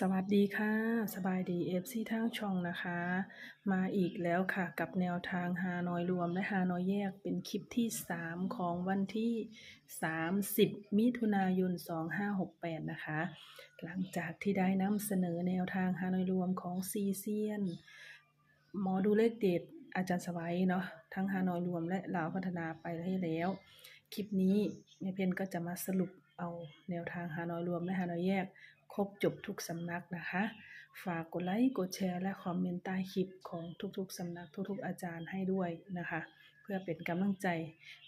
สวัสดีค่ะ สบายดีเอฟซีทางช่องนะคะ มาอีกแล้วค่ะกับแนวทางฮานอยรวมและฮานอยแยกเป็นคลิปที่ 3 ของวันที่ 30 มิถุนายน 2568 นะคะ หลังจากที่ได้นำเสนอแนวทางฮานอยรวมของซีเซียน หมอดูเลขเด็ดอาจารย์สวัยเนาะทั้งฮานอยรวมและลาวพัฒนาไปให้แล้ว คลิปนี้แม่เพนก็จะมาสรุปเอาแนวทางฮานอยรวมและฮานอยแยก ครบจบทุกสำนักนะคะ ฝากกดไลค์กดแชร์และคอมเมนต์ใต้คลิปของทุกๆสำนักทุกๆอาจารย์ให้ด้วยนะคะ เพื่อเป็นกำลังใจ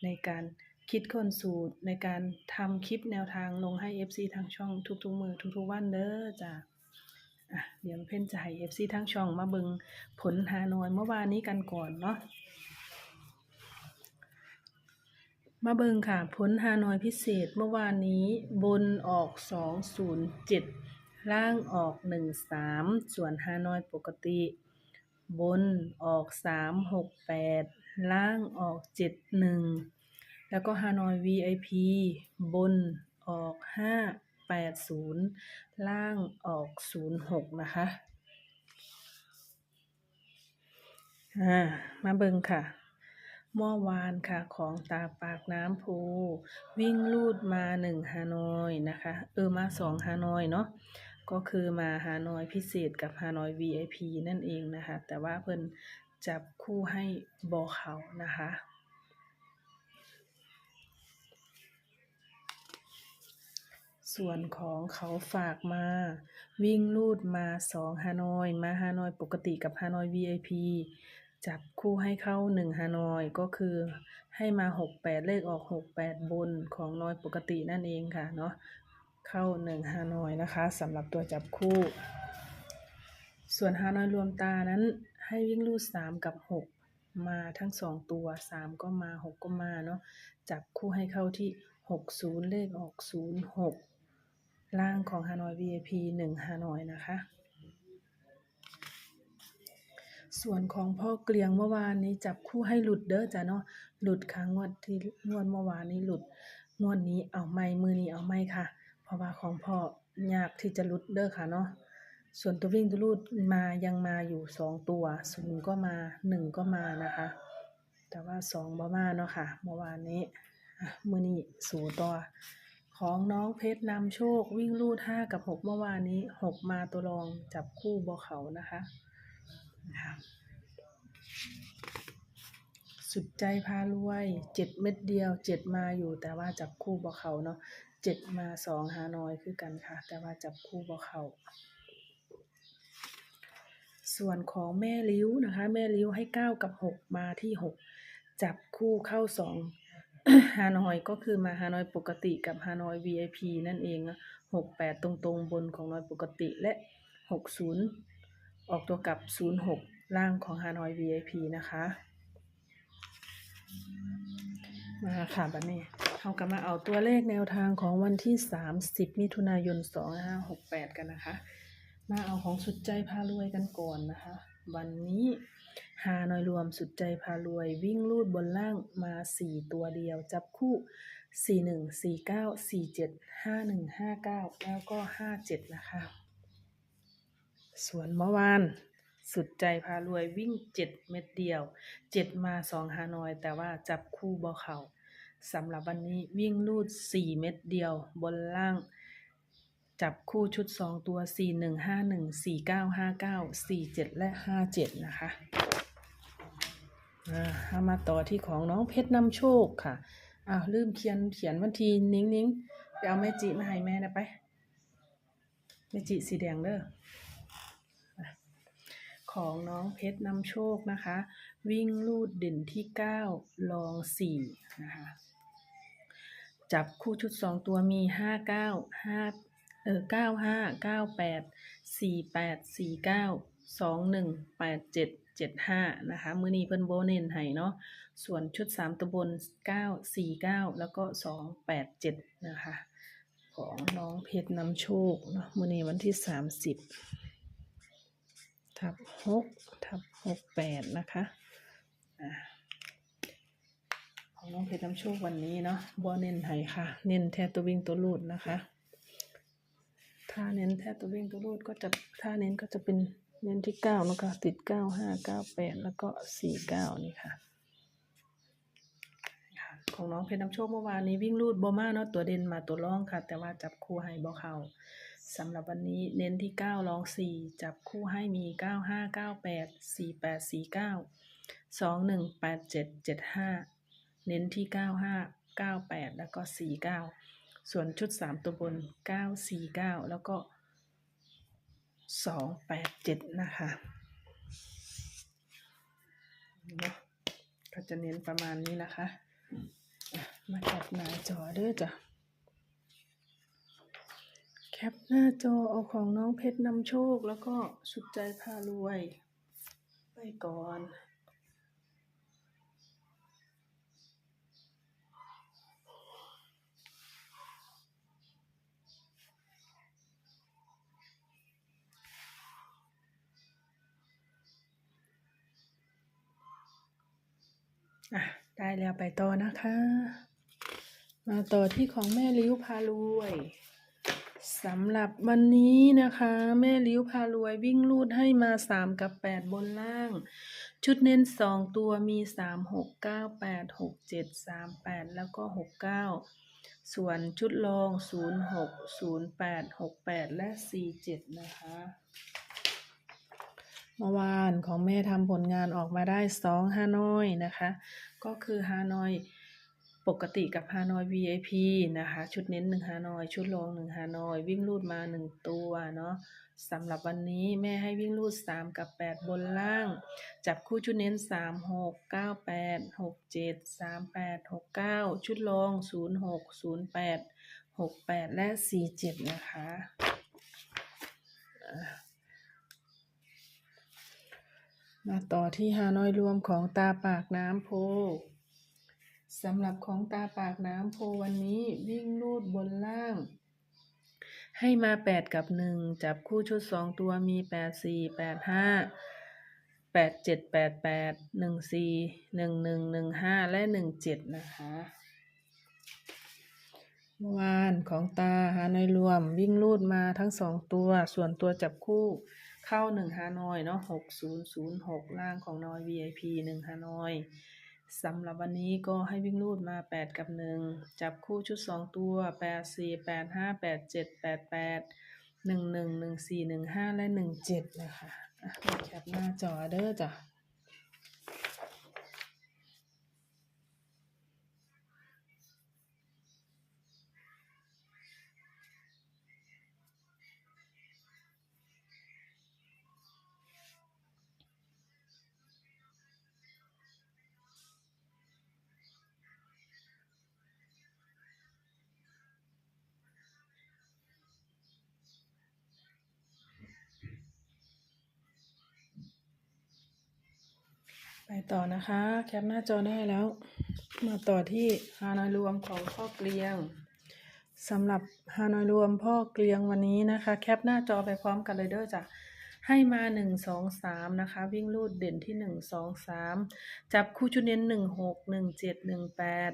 ในการคิดค้นสูตรในการทำคลิปแนวทางลงให้ FC ทางช่องทุกๆมือทุกๆวันเด้อจ้ะเดี๋ยวเพ่นจะให้ FC ทางช่องมาเบิงผลฮานอยเมื่อวานนี้กันก่อนเนาะ มาเบิงค่ะผลฮานอยพิเศษเมื่อวานนี้บนออก 207 ล่างออก 13 ส่วนฮานอยปกติ บนออก 368 ล่างออก 71 แล้วก็ฮานอย VIP บนออก 580 ล่างออก 06 นะคะ อ่า มาเบิงค่ะ เมื่อวานค่ะของตาปากน้ำโพวิ่งลูดมาหนึ่งฮานอยนะคะ เออมาสองฮานอยเนาะก็คือมาฮานอยพิเศษกับฮานอย VIP นั่นเองนะคะ แต่ว่าเพิ่นจับคู่ให้บอเขานะคะส่วนของเขาฝากมา วิ่งลูดมาสองฮานอย มาฮานอยปกติกับฮานอย VIP จับคู่ให้เข้าหนึ่งฮานอยก็คือให้มาหกแปดเลขออกหกแปดบนของนอยปกตินั่นเองค่ะเนาะเข้าหนึ่งฮานอยนะคะสำหรับตัวจับคู่ ส่วนฮานอยรวมตานั้นให้วิ่งลูดสามกับหกมาทั้งสองตัวสามก็มาหกก็มาเนาะจับคู่ให้เข้าที่หกศูนย์เลขออกศูนย์หกล่างของฮานอย VIP หนึ่งฮานอยนะคะ ส่วนของพ่อเกลียงเมื่อวานนี้จับคู่ให้หลุดเด้อจ้ะเนาะหลุดครั้งงวดที่งวดเมื่อวานนี้หลุดงวดนี้เอาไม่มือนี้เอาไม่ค่ะ เพราะว่าของพ่อยากที่จะหลุดเด้อค่ะเนาะส่วนตัววิ่งตัวรูดมายังมาอยู่สองตัวศูนย์ก็มาหนึ่งก็มานะคะ แต่ว่าสองบ่มาเนาะค่ะเมื่อวานนี้มือนี้สูตัวของน้องเพชรนำโชควิ่งลูดห้ากับหกเมื่อวานนี้หกมาตัวรองจับคู่บอเขานะคะ สุดใจพารวยเจ็ดเม็ดเดียวเจ็ดมาอยู่แต่ว่าจับคู่บอเขาเนาะเจ็ดมาสองฮานอยคือกันค่ะ แต่ว่าจับคู่บอเขาส่วนของแม่ลิ้วนะคะ แม่ลิ้วให้เก้ากับหกมาที่หกจับคู่เข้าสองฮานอยก็คือมาฮานอยปกติกับฮานอย VIP นั่นเองหกแปดตรงๆบนของนอยปกติและหกศูนย์ ออกตัวกับศูนย์หกล่างของฮานอย VIP นะคะ มาค่ะบัดนี้เราก็มาเอาตัวเลขแนวทางของวันที่ 30 มิถุนายน 2568 กันนะคะ มาเอาของสุดใจพารวยกันก่อนนะคะ วันนี้ฮานอยรวมสุดใจพารวยวิ่งลูดบนล่างมาสี่ตัวเดียว จับคู่สี่หนึ่งสี่เก้าสี่เจ็ดห้าหนึ่งห้าเก้าแล้วก็ห้าเจ็ดนะคะ ส่วนเมื่อวาน สุดใจพารวยวิ่งเจ็ดเม็ดเดียวเจ็ดมาสองฮานอย แต่ว่าจับคู่บอเขาสำหรับวันนี้วิ่งลูดสี่เม็ดเดียว บนล่าง จับคู่ชุดสองตัวสี่หนึ่งห้าหนึ่งสี่เก้าห้าเก้าสี่เจ็ดและห้าเจ็ดนะคะอ่าเอามาต่อที่ของน้องเพชรนำโชคค่ะอ้าวลืมเขียนเขียนวันทีนิ้งนิ้งไปเอาแม่จิมาให้แม่นะไปแม่จิสีแดงเด้อ ของน้องเพชรนำโชคนะคะ วิ่งลูดเด่นที่เก้าลองสี่นะคะ จับคู่ชุดสองตัวมีห้าเก้าห้าเออเก้าห้าเก้าแปดสี่แปดสี่เก้าสองหนึ่งแปดเจ็ดเจ็ดห้านะคะ มือนี้เพิ่นโบเน้นให้เนาะ ส่วนชุดสามตัวบนเก้าสี่เก้าแล้วก็สองแปดเจ็ดนะคะ ของน้องเพชรนำโชคเนาะมือนี้วันที่สามสิบ ทับหกทับหกแปดนะคะของน้องเพชรน้ำโชควันนี้เนาะบอเน้นไห้ค่ะ เน้นแทตัววิ่งตัวลูดนะคะ ถ้าเน้นแท้ตัววิ่งตัวรูดก็จะถ้าเน้นก็จะเป็นเน้นที่เก้าแล้วก็ติดเก้าห้าเก้าแปดแล้วก็สี่เก้านี่ค่ะ ของน้องเพชรน้ำโชคเมื่อวานนี้วิ่งรูดบอมาเนาะตัวเด่นมาตัวร่องค่ะ แต่ว่าจับคู่ให้บอเขา สำหรับวันนี้เน้นที่ 9 ลอง 4 จับคู่ให้มี 9 5 9 8 4 8 4 9 2 1 8 7 7 5 เน้นที่ 9 5 9 8 แล้วก็ 4 9 ส่วนชุด 3 ตัวบน 9 4 9 แล้วก็ 2 8 7 นะคะก็จะเน้นประมาณนี้นะคะ มาจัดหน้าจอเด้อจ้ะ แคปหน้าจอเอาของน้องเพชรนำโชคแล้วก็สุดใจพารวย ไปก่อน อะ ได้แล้วไปต่อนะคะ มาต่อที่ของแม่ลิ้วพารวย สำหรับวันนี้นะคะ แม่ลิ้วพารวยวิ่งลูดให้มาสามกับแปดบนล่าง ชุดเน้นสองตัวมีสามหกเก้าแปดหกเจ็ดสามแปดแล้วก็หกเก้าส่วนชุดรองศูนย์หกศูนย์แปดหกแปดและสี่เจ็ดนะคะ เมื่อวานของแม่ทำผลงานออกมาได้สองฮานอยนะคะ ก็คือฮานอย ปกติกับฮานอย VIP นะคะ ชุดเน้นหนึ่งฮานอย ชุดรองหนึ่งฮานอย วิ่งรูดมาหนึ่งตัวเนาะสำหรับวันนี้แม่ให้วิ่งรูดสามกับแปดบนล่าง จับคู่ชุดเน้นสามหกเก้าแปดหกเจ็ดสามแปดหกเก้าชุดรองศูนย์หกศูนย์แปดหกแปดและสี่เจ็ดนะคะ มาต่อที่ฮานอยรวมของตาปากน้ำโพ สำหรับของตาปากน้ำโพวันนี้วิ่งลูดบนล่าง ให้มาแปดกับหนึ่งจับคู่ชุดสองตัวมีแปดสี่แปดห้าแปดเจ็ดแปดแปดหนึ่งสี่หนึ่งหนึ่งหนึ่งห้าและหนึ่งเจ็ดนะคะเมื่อวานของตาฮานอยรวมวิ่งลูดมาทั้งสองตัว ส่วนตัวจับคู่เข้าหนึ่งฮานอยเนาะหกศูนย์ศูนย์หกล่างของนอย VIP หนึ่งฮานอย สำหรับวันนี้ก็ให้วิ่งลูดมาแปดกับหนึ่งจับคู่ชุดสองตัวแปดสี่แปดห้าแปดเจ็ดแปดแปดหนึ่งหนึ่งหนึ่งสี่หนึ่งห้าและหนึ่งเจ็ดนะคะอะมาแคปหน้าจอเด้อจ้ะ ไปต่อนะคะ แคปหน้าจอได้แล้ว มาต่อที่ฮานอยรวมของพ่อเกลียงสำหรับฮานอยรวมพ่อเกลียงวันนี้นะคะ แคปหน้าจอไปพร้อมกันเลยเด้อจ้ะให้มาหนึ่งสองสามนะคะ วิ่งลูดเด่นที่หนึ่งสองสามจับคู่ชุดเน้นหนึ่งหกหนึ่งเจ็ดหนึ่งแปด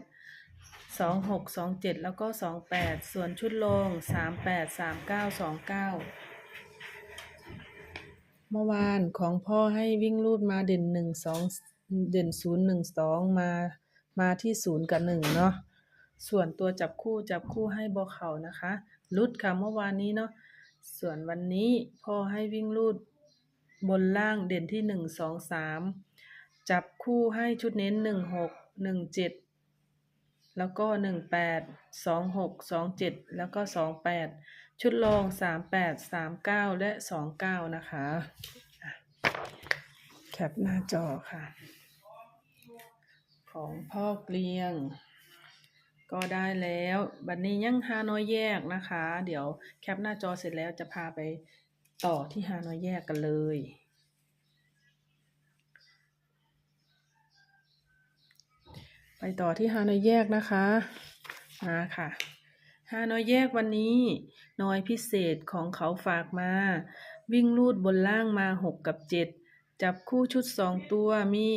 สองหกสองเจ็ดแล้วก็สองแปดส่วนชุดลงสามแปดสามเก้าสองเก้า เมื่อวานของพ่อให้วิ่งรูดมาเด่นหนึ่งสองเด่นศูนย์หนึ่งสองมามาที่ศูนย์กับหนึ่งเนาะส่วนตัวจับคู่จับคู่ให้บอเข่านะคะลุดค่ะเมื่อวานนี้เนาะส่วนวันนี้พ่อให้วิ่งรูดบนล่างเด่นที่หนึ่งสองสามจับคู่ให้ชุดเน้นหนึ่งหกหนึ่งเจ็ดแล้วก็หนึ่งแปดสองหกสองเจ็ดแล้วก็สองแปด ชุดรองสามแปดสามเก้าและสองเก้านะคะแคปหน้าจอค่ะ ของพ่อเกลียง ก็ได้แล้วบัดนนี้ยังฮานอยแยกนะคะ เดี๋ยวแคปหน้าจอเสร็จแล้วจะพาไปต่อที่ฮานอยแยกกันเลยไปต่อที่ฮานอยแยกนะคะ มาค่ะ ฮานอยแยกวันนี้ น้อยพิเศษของเขาฝากมา วิ่งลูดบนล่างมาหกกับเจ็ดจับคู่ชุดสองตัวมี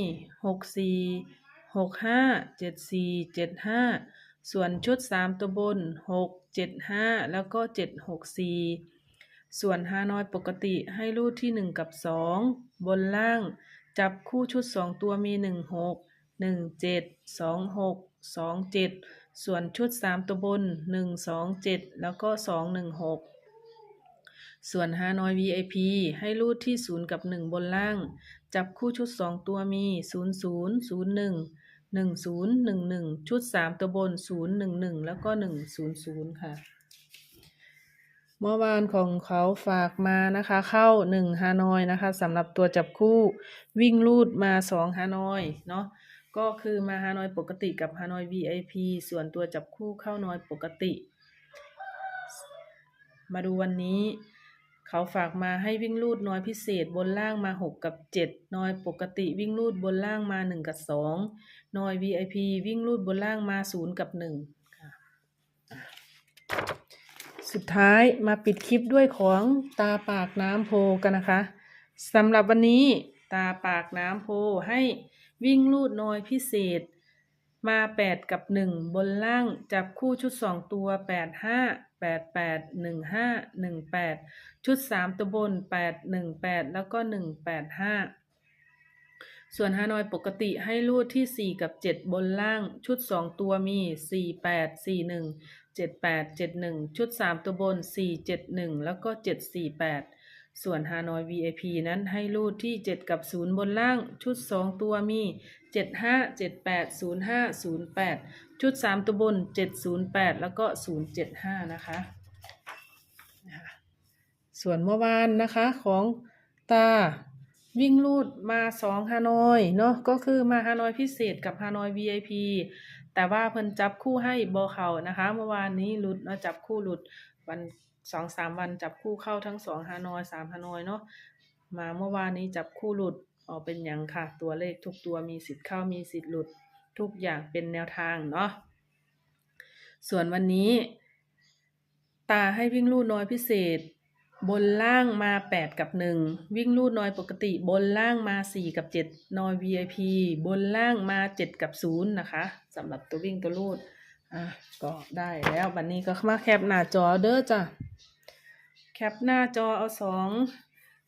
หกสี่หกห้าเจ็ดสี่เจ็ดห้าส่วนชุดสามตัวบนหกเจ็ดห้าแล้วก็เจ็ดหกสี่ส่วนฮานอยปกติให้รูดที่1กับ2บนล่าง จับคู่ชุด2ตัวมี1 6 1 7 2 6 2 7ส่ ส่วนชุด 3 ตัวบน 1 2 7 แล้วก็ 2 1 6ส่วนฮานอย VIP ให้รูดที่ 0 กับ 1 บนล่าง จับคู่ชุด 2 ตัวมี 0 0 0 1 1 0 1 1 ชุด 3 ตัวบน 0 1 1 แล้วก็ 1 0 0 ค่ะ เมื่อวานของเขาฝากมานะคะ เข้า 1 ฮานอยนะคะสำหรับตัวจับคู่วิ่งลูดมา 2 ฮานอยเนาะ ก็คือมาฮานอยปกติกับฮานอย VIP ส่วนตัวจับคู่เข้านอยปกติ มาดูวันนี้ เขาฝากมาให้วิ่งลูดน้อยพิเศษบนล่างมา 6 กับ 7 น้อยปกติวิ่งลูดบนล่างมา 1 กับ 2 น้อย VIP วิ่งลูดบนล่างมา 0 กับ 1 ค่ะ สุดท้ายมาปิดคลิปด้วยของตาปากน้ำโพกันนะคะสำหรับวันนี้ ตาปากน้ำโพให้วิ่งลูดน้อยพิเศษ มา 8 กับ 1 บนล่างจับคู่ชุด 2 ตัว 8 5 8 8 1 5 1 8 ชุด 3 ตัวบน 8 1 8 แล้วก็ 1 8 5 ส่วนฮานอยปกติให้รูดที่ 4 กับ 7 บนล่าง ชุด 2 ตัวมี 4 8 4 1 7 8 7 1 ชุด 3 ตัวบน 4 7 1 แล้วก็ 7 4 8 ส่วนฮานอย VIP นั้นให้รูดที่ 7 กับ 0 บนล่าง ชุด 2 ตัวมี 7 5 7 8 0 5 0 8 ชุด 3 ตัวบน 7 0 8 แล้วก็ 0 7 5 นะคะนะคะส่วนเมื่อวานนะคะของตาวิ่งลูดมา 2 ฮานอยเนาะก็คือมาฮานอยพิเศษกับฮานอย VIP แต่ว่าเพิ่นจับคู่ให้บอเขานะคะ เมื่อวานนี้หลุดเนาะจับคู่หลุดวัน สองสามวันจับคู่เข้าทั้งสองฮานอยสามฮานอยเนาะมาเมื่อวานนี้จับคู่หลุดออกเป็นอย่างค่ะ ตัวเลขทุกตัวมีสิทธิ์เข้ามีสิทธิ์หลุดทุกอย่างเป็นแนวทางเนาะส่วนวันนี้ ตาให้วิ่งลู่น้อยพิเศษ บนล่างมา 8 กับ 1 วิ่งลู่น้อยปกติ บนล่างมา 4 กับ 7 น้อย VIP บนล่างมา 7 กับ 0 นะคะสำหรับตัววิ่งตัวลูด อะก็ได้แล้วบัดนนี้ก็มาแคปหน้าจอเด้อจ้ะแคปหน้าจอเอาสอง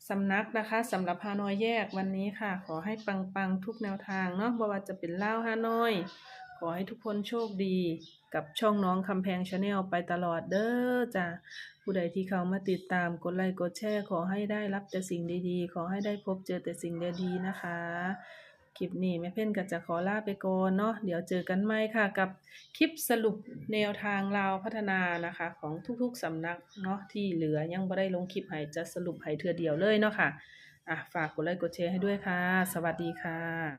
สำนักนะคะสำหรับฮานอยแยกวันนี้ค่ะ ขอให้ปังๆทุกแนวทางเนาะบ่ว่าจะเป็นเล่าฮานอย ขอให้ทุกคนโชคดีกับช่องน้องคำแพงชาแนลไปตลอดเด้อจ้ะผู้ใดที่เขามาติดตามกดไลค์กดแชร์ ขอให้ได้รับแต่สิ่งดีๆ ขอให้ได้พบเจอแต่สิ่งดีๆนะคะ คลิปนี้แม่เพ่นก็จะขอลาไปก่อนเนาะเดี๋ยวเจอกันใหม่ค่ะ กับคลิปสรุปแนวทางลาวพัฒนานะคะ ของทุกๆสำนักเนาะที่เหลือยังไม่ได้ลงคลิปให้จะสรุปให้เทือเดียวเลยเนาะค่ะอะฝากกดไลค์กดแชร์ให้ด้วยค่ะ สวัสดีค่ะ